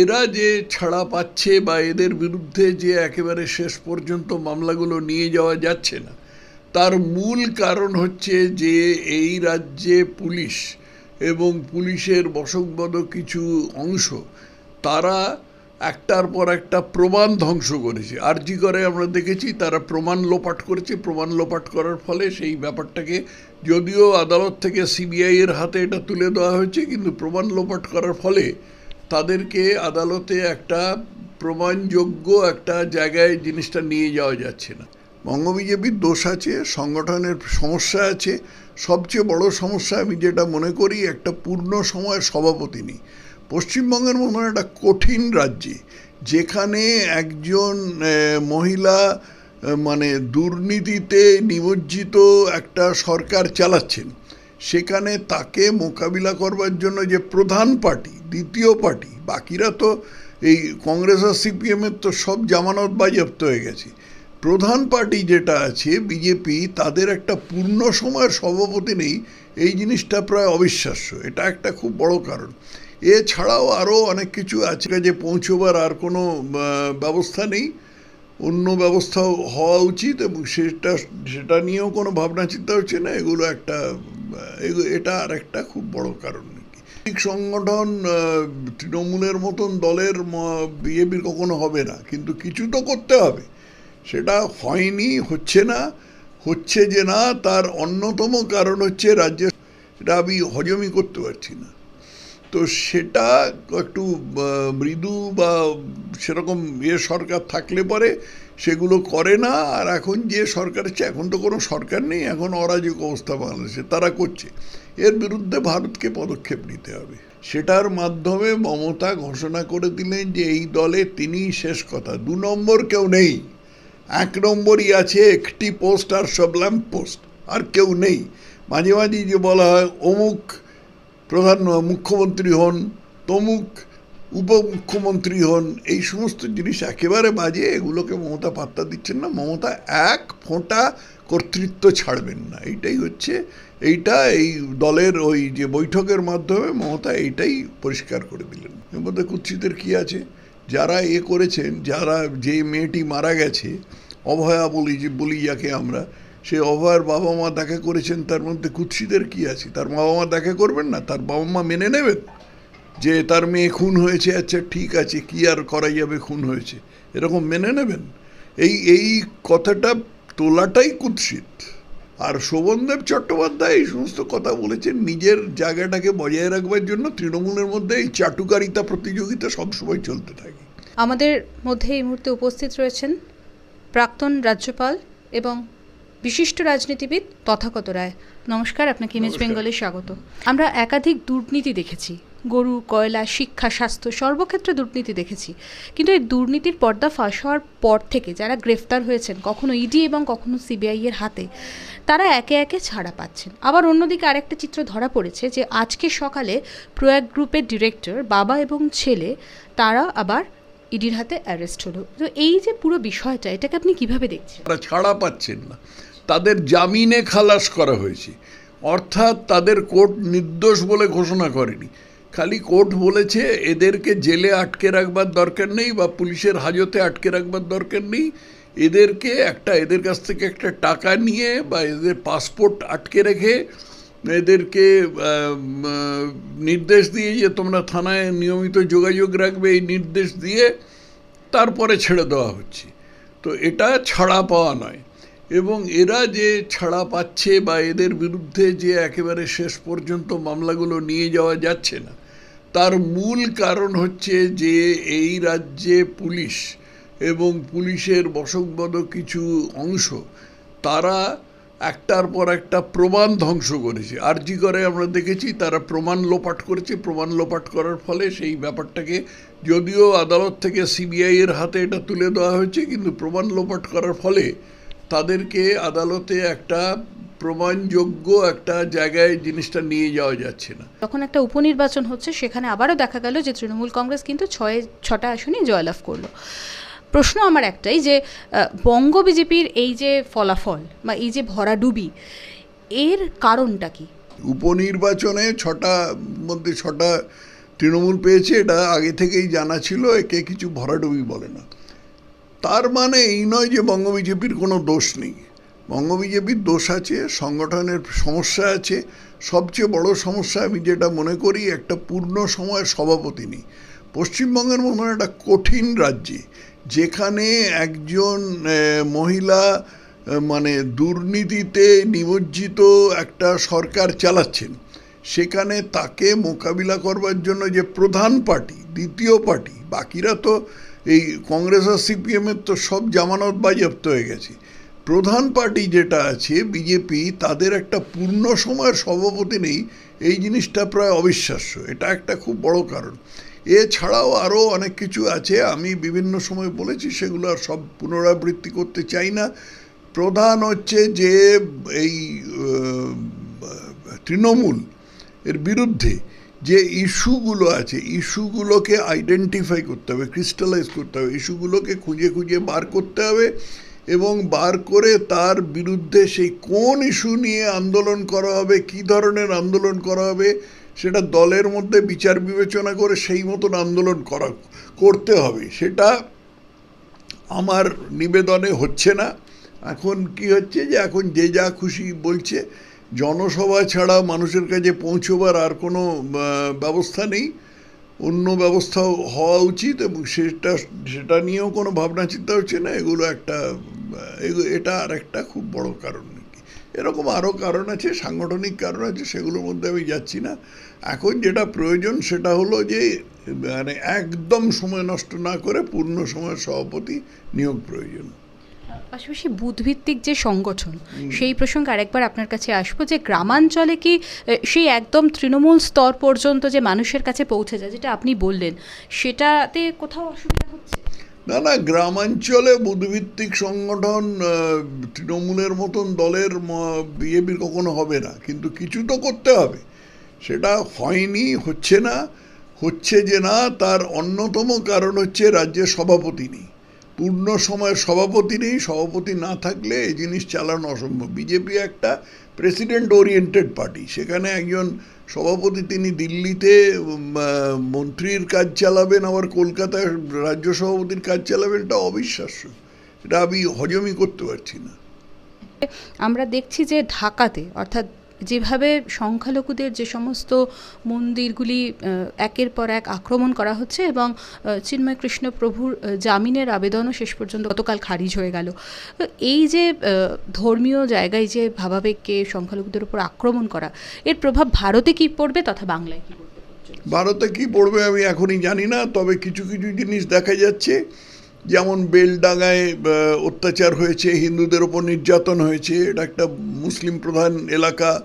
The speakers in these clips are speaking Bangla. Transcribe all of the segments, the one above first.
এরা যে ছাড়া পাচ্ছে বা এদের বিরুদ্ধে যে একেবারে শেষ পর্যন্ত মামলাগুলো নিয়ে যাওয়া যাচ্ছে না, তার মূল কারণ হচ্ছে যে এই রাজ্যে পুলিশ এবং পুলিশের বশংবদ কিছু অংশ, তারা একটার পর একটা প্রমাণ ধ্বংস করেছে। আর জি করে আমরা দেখেছি, তারা প্রমাণ লোপাট করেছে। প্রমাণ লোপাট করার ফলে সেই ব্যাপারটাকে যদিও আদালত থেকে সিবিআই এর হাতে এটা তুলে দেওয়া হয়েছে, কিন্তু প্রমাণ লোপাট করার ফলে তাদেরকে আদালতে একটা প্রমাণযোগ্য একটা জায়গায় জিনিসটা নিয়ে যাওয়া যাচ্ছে না। বঙ্গ বিজেপির দোষ আছে, সংগঠনের সমস্যা আছে। সবচেয়ে বড় সমস্যা আমি যেটা মনে করি, একটা পূর্ণ সময়ের সভাপতি নেই। পশ্চিমবঙ্গের মতন একটা কঠিন রাজ্যে, যেখানে একজন মহিলা মানে দুর্নীতিতে নিমজ্জিত একটা সরকার চালাচ্ছেন। সেখানে তাকে মোকাবিলা করবার জন্য যে প্রধান পার্টি, দ্বিতীয় পার্টি, বাকিরা তো এই কংগ্রেস আর সিপিএমের তো সব জামানত বাজেয়াপ্ত হয়ে গেছে। প্রধান পার্টি যেটা আছে, বিজেপি, তাদের একটা পূর্ণ সময়ের সভাপতি নেই, এই জিনিসটা প্রায় অবিশ্বাস্য। এটা একটা খুব বড় কারণ। এছাড়াও আরও অনেক কিছু আছে যে পৌঁছবার আর কোনো ব্যবস্থা নেই। অন্য ব্যবস্থাও হওয়া উচিত এবং সেটা সেটা নিয়েও কোনো ভাবনা চিন্তা হচ্ছে না। এগুলো একটা এটা আর একটা খুব বড় কারণ সংগঠন তৃণমূলের মতন দলের বিজেপির কখনো হবে না, কিন্তু কিছু তো করতে হবে। সেটা হয়নি, হচ্ছে না, হচ্ছে যে না, তার অন্যতম কারণ হচ্ছে রাজ্যে এটা আমি হজমই করতে পারছি না। তো সেটা একটু মৃদু বা সেরকম ইয়ে সরকার থাকলে পরে সেগুলো করে না। আর এখন যে সরকার আছে এখন তো কোনো সরকার নেই, এখন অরাজক অবস্থা বাংলাদেশে, তারা করছে। এর বিরুদ্ধে ভারতকে পদক্ষেপ নিতে হবে। সেটার মাধ্যমে মমতা ঘোষণা করে দিলেন যে এই দলে তিনিই শেষ কথা। দু নম্বর কেউ নেই। এক নম্বরই আছে একটি পোস্ট আর সব ল্যাম্প পোস্ট, আর কেউ নেই। মাঝে মাঝে যে বলা হয়, অমুক প্রধান মুখ্যমন্ত্রী হন, তমুক উপমুখ্যমন্ত্রী হন, এই সমস্ত জিনিস একেবারে বাজে, এগুলোকে মমতা পাত্তা দিচ্ছেন না। মমতা এক ফোঁটা কর্তৃত্ব ছাড়বেন না। এইটাই হচ্ছে, এইটা এই দলের ওই যে বৈঠকের মাধ্যমে মমতা এইটাই পরিষ্কার করে দিলেন। এর মধ্যে কুৎসিতের কী আছে? যারা এ করেছেন, যারা যে মেয়েটি মারা গেছে, অভয়া বলি যে বলি যাকে আমরা সে অভয়ার বাবা মা দেখা করেছেন, তার মধ্যে কুৎসিতের কি আছে? তার বাবা মা দেখা করবেন না? তার বাবা মা মেনে নেবেন? যে তার মেয়ে খুন হয়েছে আচ্ছা ঠিক আছে, কি আর করা যাবে খুন হয়েছে? এরকম মেনে নেবেন? এই এই কথাটা তোলাটাই কুৎসিত। আর শোভনদেব চট্টোপাধ্যায় এই সমস্ত কথা বলেছেন, নিজের জায়গাটাকে বজায় রাখবার জন্য তৃণমূলের মধ্যে এই চাটুকারিতা প্রতিযোগিতা সবসময় চলতে থাকে। আমাদের মধ্যে এই মুহূর্তে উপস্থিত রয়েছেন প্রাক্তন রাজ্যপাল এবং বিশিষ্ট রাজনীতিবিদ তথাগত রায়। নমস্কার আপনাকে ইমেজ বেঙ্গলে স্বাগত। আমরা একাধিক দুর্নীতি দেখেছি। গরু কয়লা শিক্ষা স্বাস্থ্য সর্বক্ষেত্রে দুর্নীতি দেখেছি। কিন্তু এই দুর্নীতির পর্দা ফাঁস হওয়ার পর থেকে যারা গ্রেফতার হয়েছেন কখনো ইডি এবং কখনো সিবিআই এর হাতে তারা একে একে ছাড়া পাচ্ছেন। আবার অন্যদিকে আরেকটা চিত্র ধরা পড়েছে যে আজকে সকালে প্রয়াগ গ্রুপের ডিরেক্টর বাবা এবং ছেলে তারা আবার ইডির হাতে অ্যারেস্ট হলো। তো এই যে পুরো বিষয়টা এটাকে আপনি কীভাবে দেখছেন? ছাড়া পাচ্ছেন না। তাদের জামিনে খালাস করা হয়েছে। অর্থাৎ তাদের কোর্ট নির্দোষ বলে ঘোষণা করেনি। খালি কোর্ট বলেছে, এদেরকে জেলে আটকে রাখবার দরকার নেই বা পুলিশের হাজতে আটকে রাখবার দরকার নেই। এদেরকে একটা, এদের কাছ থেকে একটা টাকা নিয়ে বা এদের পাসপোর্ট আটকে রেখে এদেরকে নির্দেশ দিয়ে যে তোমরা থানায় নিয়মিত যোগাযোগ রাখবে এই নির্দেশ দিয়ে তারপরে ছেড়ে দেওয়া হচ্ছে। তো এটা ছাড়া পাওয়া নয়। এবং এরা যে ছাড়া পাচ্ছে বা এদের বিরুদ্ধে যে একেবারে শেষ পর্যন্ত মামলাগুলো নিয়ে যাওয়া যাচ্ছে না, তার মূল কারণ হচ্ছে যে এই রাজ্যে পুলিশ এবং পুলিশের বশংবদ কিছু অংশ, তারা একটার পর একটা প্রমাণ ধ্বংস করেছে। আর জি করে আমরা দেখেছি, তারা প্রমাণ লোপাট করেছে। প্রমাণ লোপাট করার ফলে সেই ব্যাপারটাকে যদিও আদালত থেকে সিবিআই এর হাতে এটা তুলে দেওয়া হয়েছে, কিন্তু প্রমাণ লোপাট করার ফলে তাদেরকে আদালতে একটা প্রমাণযোগ্য একটা জায়গায় জিনিসটা নিয়ে যাওয়া যাচ্ছে না। যখন একটা উপনির্বাচন হচ্ছে সেখানে আবারও দেখা গেল যে তৃণমূল কংগ্রেস কিন্তু ছয় ছটা আসনই জয়লাভ করল। প্রশ্ন আমার একটাই যে বঙ্গ বিজেপির এই যে ফলাফল বা এই যে ভরাডুবি এর কারণটা কি? উপনির্বাচনে ছটা মধ্যে ছটা তৃণমূল পেয়েছে এটা আগে থেকেই জানা ছিল একে কিছু ভরাডুবি বলে না। তার মানে এই নয় যে বঙ্গ বিজেপির কোনো দোষ নেই। বঙ্গ বিজেপির দোষ আছে, সংগঠনের সমস্যা আছে। সবচেয়ে বড় সমস্যা আমি যেটা মনে করি, একটা পূর্ণ সময়ের সভাপতি নেই। পশ্চিমবঙ্গের মতন একটা কঠিন রাজ্যে, যেখানে একজন মহিলা মানে দুর্নীতিতে নিমজ্জিত একটা সরকার চালাচ্ছেন, সেখানে তাকে মোকাবিলা করবার জন্য যে প্রধান পার্টি, দ্বিতীয় পার্টি, বাকিরা তো এই কংগ্রেস আর সিপিএমের তো সব জামানত বাজেয়াপ্ত হয়ে গেছে। প্রধান পার্টি যেটা আছে, বিজেপি, তাদের একটা পূর্ণ সময়ের সভাপতি নেই, এই জিনিসটা প্রায় অবিশ্বাস্য। এটা একটা খুব বড় কারণ। এছাড়াও আরও অনেক কিছু আছে, আমি বিভিন্ন সময় বলেছি, সেগুলো আর সব পুনরাবৃত্তি করতে চাই না। প্রধান হচ্ছে যে, এই তৃণমূল এর বিরুদ্ধে যে ইস্যুগুলো আছে, ইস্যুগুলোকে আইডেন্টিফাই করতে হবে ক্রিস্টালাইজ করতে হবে, ইস্যুগুলোকে খুঁজে খুঁজে বার করতে হবে এবং বার করে তার বিরুদ্ধে সেই কোন ইস্যু নিয়ে আন্দোলন করা হবে, কী ধরনের আন্দোলন করা হবে, সেটা দলের মধ্যে বিচার বিবেচনা করে সেই মতন আন্দোলন করা, করতে হবে। সেটা আমার নিবেদনে হচ্ছে না। এখন কি হচ্ছে যে, এখন যে যা খুশি বলছে জনসভা ছাড়া মানুষের কাছে পৌঁছবার আর কোনো ব্যবস্থা নেই। অন্য ব্যবস্থা হওয়া উচিত এবং সেটা সেটা নিয়েও কোনো ভাবনা চিন্তা হচ্ছে না। এগুলো একটা এটা আর একটা খুব বড় কারণ এরকম আরও কারণ আছে, সাংগঠনিক কারণ আছে, সেগুলোর মধ্যে আমি যাচ্ছি না। এখন যেটা প্রয়োজন সেটা হলো যে মানে একদম সময় নষ্ট না করে পূর্ণ সময়ের সভাপতি নিয়োগ প্রয়োজন। পাশাপাশি বুধভিত্তিক যে সংগঠন সেই প্রসঙ্গে আরেকবার আপনার কাছে আসব যে গ্রামাঞ্চলে কি সেই একদম তৃণমূল স্তর পর্যন্ত যে মানুষের কাছে পৌঁছে যায় যেটা আপনি বললেন সেটাতে কোথাও অসুবিধা হচ্ছে? না না গ্রামাঞ্চলে বুধভিত্তিক সংগঠন তৃণমূলের মতন দলের বিজেপির কখনো হবে না কিন্তু কিছু তো করতে হবে। সেটা হয়নি হচ্ছে না হচ্ছে যে না তার অন্যতম কারণ হচ্ছে রাজ্যের সভাপতি নেই। পূর্ণ সময়ের সভাপতি নেই, সভাপতি না থাকলে এই জিনিস চালানো অসম্ভব। বিজেপি একটা প্রেসিডেন্ট ওরিয়েন্টেড পার্টি সেখানে একজন সভাপতি তিনি দিল্লিতে মন্ত্রীর কাজ চালাবেন, আবার কলকাতায় রাজ্য সভাপতির কাজ চালাবেন, এটা অবিশ্বাস্য। এটা আমি হজমই করতে পারছি না। আমরা দেখছি যে ঢাকাতে, অর্থাৎ যেভাবে সংখ্যালঘুদের যে সমস্ত মন্দিরগুলি একের পর এক আক্রমণ করা হচ্ছে এবং চিন্ময় কৃষ্ণ প্রভুর জামিনের আবেদনও শেষ পর্যন্ত গতকাল খারিজ হয়ে গেল। এই যে ধর্মীয় জায়গায় যে ভাবাবেগকে সংখ্যালঘুদের উপর আক্রমণ করা, এর প্রভাব ভারতে কি পড়বে তথা বাংলায় কি পড়বে? ভারতে কি পড়বে আমি এখনই জানি না, তবে কিছু কিছু জিনিস দেখা যাচ্ছে। যেমন বেলডাঙ্গায় অত্যাচার হয়েছে, হিন্দুদের ওপর নির্যাতন হয়েছে, এটা একটা মুসলিম প্রধান এলাকা।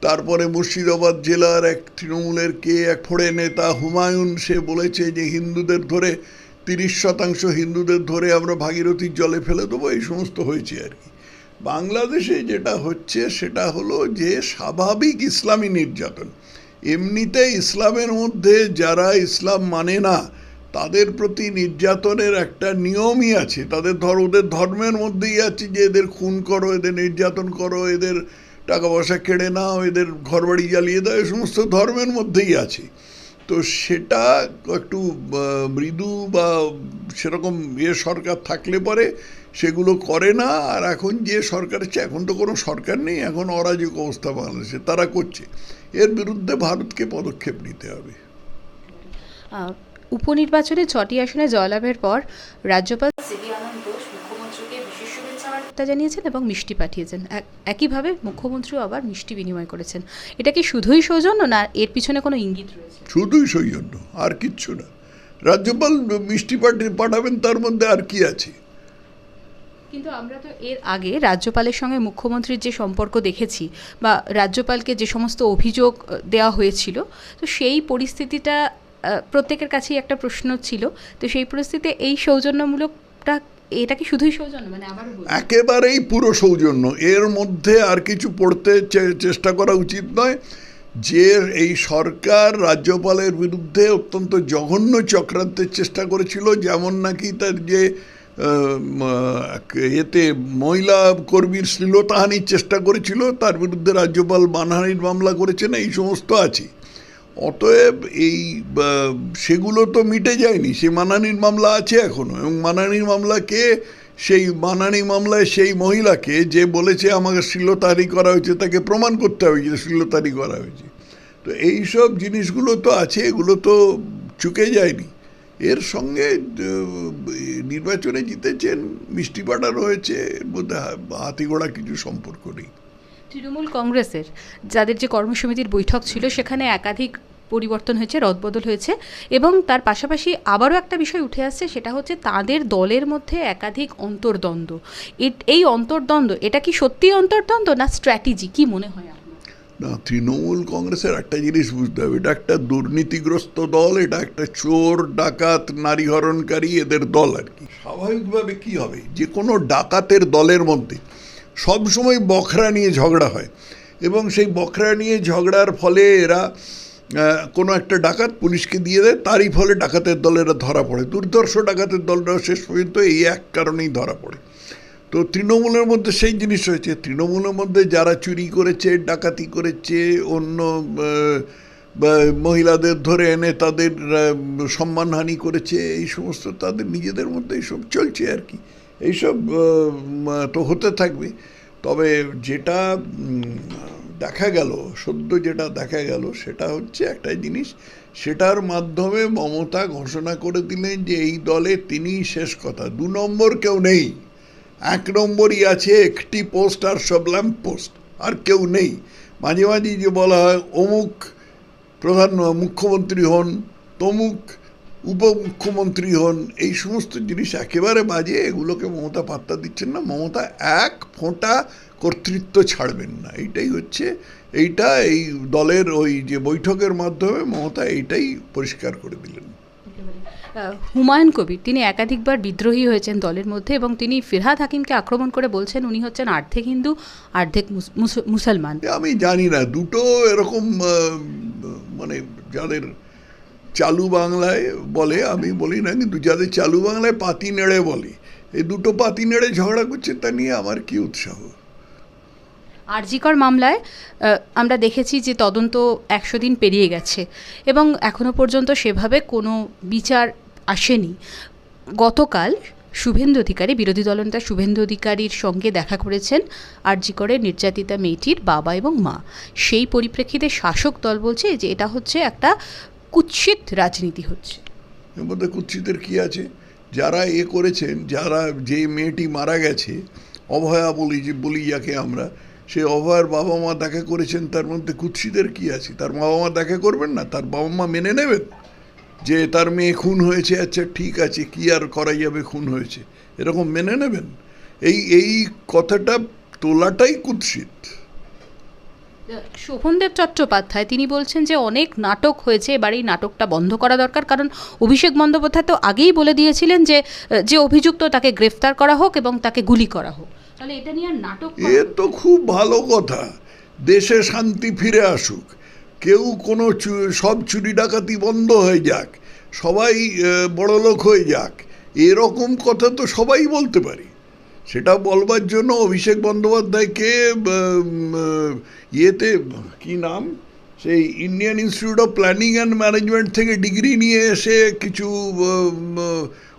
তারপরে মুর্শিদাবাদ জেলার এক তৃণমূলের কে, এক ফোড়ে নেতা হুমায়ুন, সে বলেছে যে হিন্দুদের ধরে, তিরিশ শতাংশ হিন্দুদের ধরে আমরা ভাগীরথীর জলে ফেলে দেবো, এই সমস্ত হয়েছে আর কি। বাংলাদেশে যেটা হচ্ছে, সেটা হলো যে স্বাভাবিক ইসলামী নির্যাতন। এমনিতে ইসলামের মধ্যে যারা ইসলাম মানে না তাদের প্রতি নির্যাতনের একটা নিয়মই আছে। তাদের ধর, ওদের ধর্মের মধ্যেই আছে যে এদের খুন করো, এদের নির্যাতন করো, এদের টাকা পয়সা কেড়ে নাও, এদের ঘরবাড়ি জ্বালিয়ে দাও এই সমস্ত ধর্মের মধ্যেই আছে। তো সেটা একটু মৃদু বা সেরকম ইয়ে সরকার থাকলে পরে সেগুলো করে না। আর এখন যে সরকার আছে এখন তো কোনো সরকার নেই, এখন অরাজক অবস্থা বাংলাদেশে, তারা করছে। এর বিরুদ্ধে ভারতকে পদক্ষেপ নিতে হবে। উপনির্বাচনে ছটি আসনে জয়লাভের পর রাজ্যপাল সিবি আনন্দ বোস মুখ্যমন্ত্রীকে বিশেষ শুভেচ্ছা বার্তা জানিয়েছেন এবং মিষ্টি পাঠিয়েছেন। এক- একইভাবে মুখ্যমন্ত্রীও আবার মিষ্টি বিনিময় করেছেন। এটা কি শুধুই সৌজন্য না এর পিছনে কোনো ইঙ্গিত রয়েছে? শুধুই সৌজন্য আর কিচ্ছু না। রাজ্যপাল মিষ্টি পাঠি পাঠাবেন তার মধ্যে আর কি আছে? কিন্তু আমরা তো এর আগে রাজ্যপালের সঙ্গে মুখ্যমন্ত্রীর যে সম্পর্ক দেখেছি বা রাজ্যপালকে যে সমস্ত অভিযোগ দেওয়া হয়েছিল তো সেই পরিস্থিতিটা প্রত্যেকের কাছেই একটা প্রশ্ন ছিল। তো সেই পরিস্থিতিতে এই সৌজন্যমূলকটা, এটা কি শুধুই সৌজন্য? মানে আবার একেবারেই পুরো সৌজন্য। এর মধ্যে আর কিছু পড়তে চেষ্টা করা উচিত নয়। যে এই সরকার রাজ্যপালের বিরুদ্ধে অত্যন্ত জঘন্য চক্রান্তের চেষ্টা করেছিল, যেমন নাকি তার যে এতে মহিলা কর্মীর শ্লীলতাহানির চেষ্টা করেছিল, তার বিরুদ্ধে রাজ্যপাল মানহানির মামলা করেছেন, এই সমস্ত আছে অতএব এই সেগুলো তো মিটে যায়নি। সে মানানির মামলা আছে এখনও এবং মানানির মামলাকে সেই মানানি মামলায় সেই মহিলাকে যে বলেছে আমাকে শ্লীলতাহারি করা হয়েছে, তাকে প্রমাণ করতে হবে যে শ্লীলতাহারি করা হয়েছে। তো এই সব জিনিসগুলো তো আছে, এগুলো তো চুকে যায়নি। এর সঙ্গে নির্বাচনে জিতেছেন মিষ্টি পাটার হয়েছে মধ্যে হা- হাতিঘোড়া কিছু সম্পর্ক নেই। তৃণমূল কংগ্রেসের যাদের যে কর্মসমিতির বৈঠক ছিল, সেখানে একাধিক পরিবর্তন হয়েছে, রদবদল হয়েছে এবং তার পাশাপাশি আবারও একটা বিষয় উঠে আসছে, সেটা হচ্ছে তাদের দলের মধ্যে একাধিক অন্তর্দ্বন্দ্ব। এই অন্তর্দ্বন্দ্ব, এটা কি সত্যি অন্তর্দ্বন্দ্ব না স্ট্র্যাটেজি? কি মনে হয় না, তৃণমূল কংগ্রেসের একটা জিনিস বুঝতে হবে, এটা একটা দুর্নীতিগ্রস্ত দল, এটা একটা চোর, ডাকাত, নারী হরণকারী, এদের দল আর কি। স্বাভাবিকভাবে কি হবে? যে কোনো ডাকাতের দলের মধ্যে সবসময় বখরা নিয়ে ঝগড়া হয়। এবং সেই বখরা নিয়ে ঝগড়ার ফলে এরা কোনো একটা ডাকাত পুলিশকে দিয়ে দেয়, তারই ফলে ডাকাতের দলেরা ধরা পড়ে। দুর্দর্শ ডাকাতের দলরাও শেষ পর্যন্ত এই এক কারণেই ধরা পড়ে। তো তৃণমূলের মধ্যে সেই জিনিস হয়েছে তৃণমূলের মধ্যে যারা চুরি করেছে, ডাকাতি করেছে, অন্য মহিলাদের ধরে এনে তাদের সম্মানহানি করেছে, এই সমস্ত তাদের নিজেদের মধ্যে এইসব চলছে আর কি। এইসব তো হতে থাকবে। তবে যেটা দেখা গেল, সদ্য যেটা দেখা গেল, সেটা হচ্ছে একটা জিনিস, সেটার মাধ্যমে মমতা ঘোষণা করে দিলেন যে এই দলে তিনিই শেষ কথা। দু নম্বর কেউ নেই। এক নম্বরই আছে একটি পোস্ট আর সব ল্যাম্প পোস্ট, আর কেউ নেই। মাঝে মাঝে যে বলা হয়, অমুক প্রধান মুখ্যমন্ত্রী হন, তমুক উপমুখ্যমন্ত্রী হন এই সমস্ত জিনিস একেবারে বাজে এগুলোকে মমতা পাত্তা দিচ্ছেন না। মমতা এক ফোঁটা কর্তৃত্ব ছাড়বেন না। এইটাই হচ্ছে এইটা এই দলের ওই যে বৈঠকের মাধ্যমে মমতা এইটাই পরিষ্কার করে দিলেন। হুমায়ুন কবির তিনি একাধিকবার বিদ্রোহী হয়েছেন দলের মধ্যে এবং তিনি ফিরহাদ হাকিমকে আক্রমণ করে বলছেন উনি হচ্ছেন অর্ধেক হিন্দু অর্ধেক মুস- মুসলমান। আমি জানি না দুটো এরকম মানে যাদের চালু বাংলায় বলে, আমি বলি না, কিন্তু যাদের চালু বাংলায় পাতি নেড়ে বলে, এই দুটো পাতি নেড়ে ঝগড়া করছে, তা নিয়ে আমার কি উৎসাহ? আরজিকর মামলায় আমরা দেখেছি যে তদন্ত একশো দিন পেরিয়ে গেছে, এবং এখনও পর্যন্ত সেভাবে কোনো বিচার আসেনি। গতকাল শুভেন্দু অধিকারী, বিরোধী দলনেতা শুভেন্দু অধিকারীর সঙ্গে দেখা করেছেন আরজিকরের নির্যাতিতা মেয়েটির বাবা এবং মা। সেই পরিপ্রেক্ষিতে শাসক দল বলছে যে এটা হচ্ছে একটা কুৎসিত রাজনীতি হচ্ছে। এর মধ্যে কুৎসিতের কি আছে? যারা এ করেছেন, যারা যে মেয়েটি মারা গেছে, অভয়া বলি যে, বলি যাকে আমরা, সে অভয়ার বাবা মা দেখা করেছেন, তার মধ্যে কুৎসিতের কি আছে? তার বাবা মা দেখা করবেন না? তার বাবা মা মেনে নেবেন? যে তার মেয়ে খুন হয়েছে আচ্ছা ঠিক আছে, কি আর করা যাবে খুন হয়েছে? এরকম মেনে নেবেন? এই এই কথাটা তোলাটাই কুৎসিত। শোভনদেব চট্টোপাধ্যায়, তিনি বলছেন যে অনেক নাটক হয়েছে, এবার এই নাটকটা বন্ধ করা দরকার। কারণ অভিষেক বন্দ্যোপাধ্যায় তো আগেই বলে দিয়েছিলেন যে যে অভিযুক্ত তাকে গ্রেফতার করা হোক এবং তাকে গুলি করা হোক। তাহলে এটা নিয়ে নাটক এ তো খুব ভালো কথা। দেশে শান্তি ফিরে আসুক। কেউ কোনো সব চুরি ডাকাতি বন্ধ হয়ে যাক। সবাই বড়লোক হয়ে যাক। এরকম কথা তো সবাই বলতে পারে। সেটা বলবার জন্য অভিষেক বন্দ্যোপাধ্যায়কে ইয়েতে, কি নাম? সেই Indian institute of planning and management থেকে ডিগ্রি নিয়ে এসে কিছু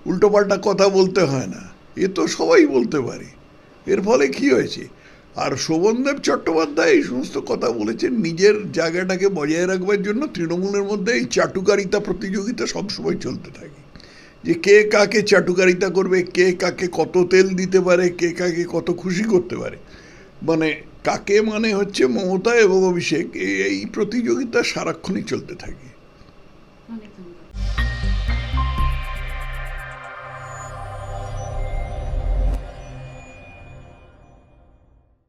উল্টোপাল্টা কথা বলতে হয় না। এ তো সবাই বলতে পারে। এর ফলে কি হয়েছে? আর শোভনদেব চট্টোপাধ্যায় এই সমস্ত কথা বলেছেন নিজের জায়গাটাকে বজায় রাখবার জন্য তৃণমূলের মধ্যে এই চাটুকারিতা প্রতিযোগিতা সবসময় চলতে থাকে। যে কে কাকে চাটুকারিতা করবে, কে কাকে কত তেল দিতে পারে, কে কাকে কত খুশি করতে পারে। মানে কাকে মানে হচ্ছে মমতা এবং অভিষেক এই- প্রতিযোগিতা সারাক্ষণই চলতে থাকে।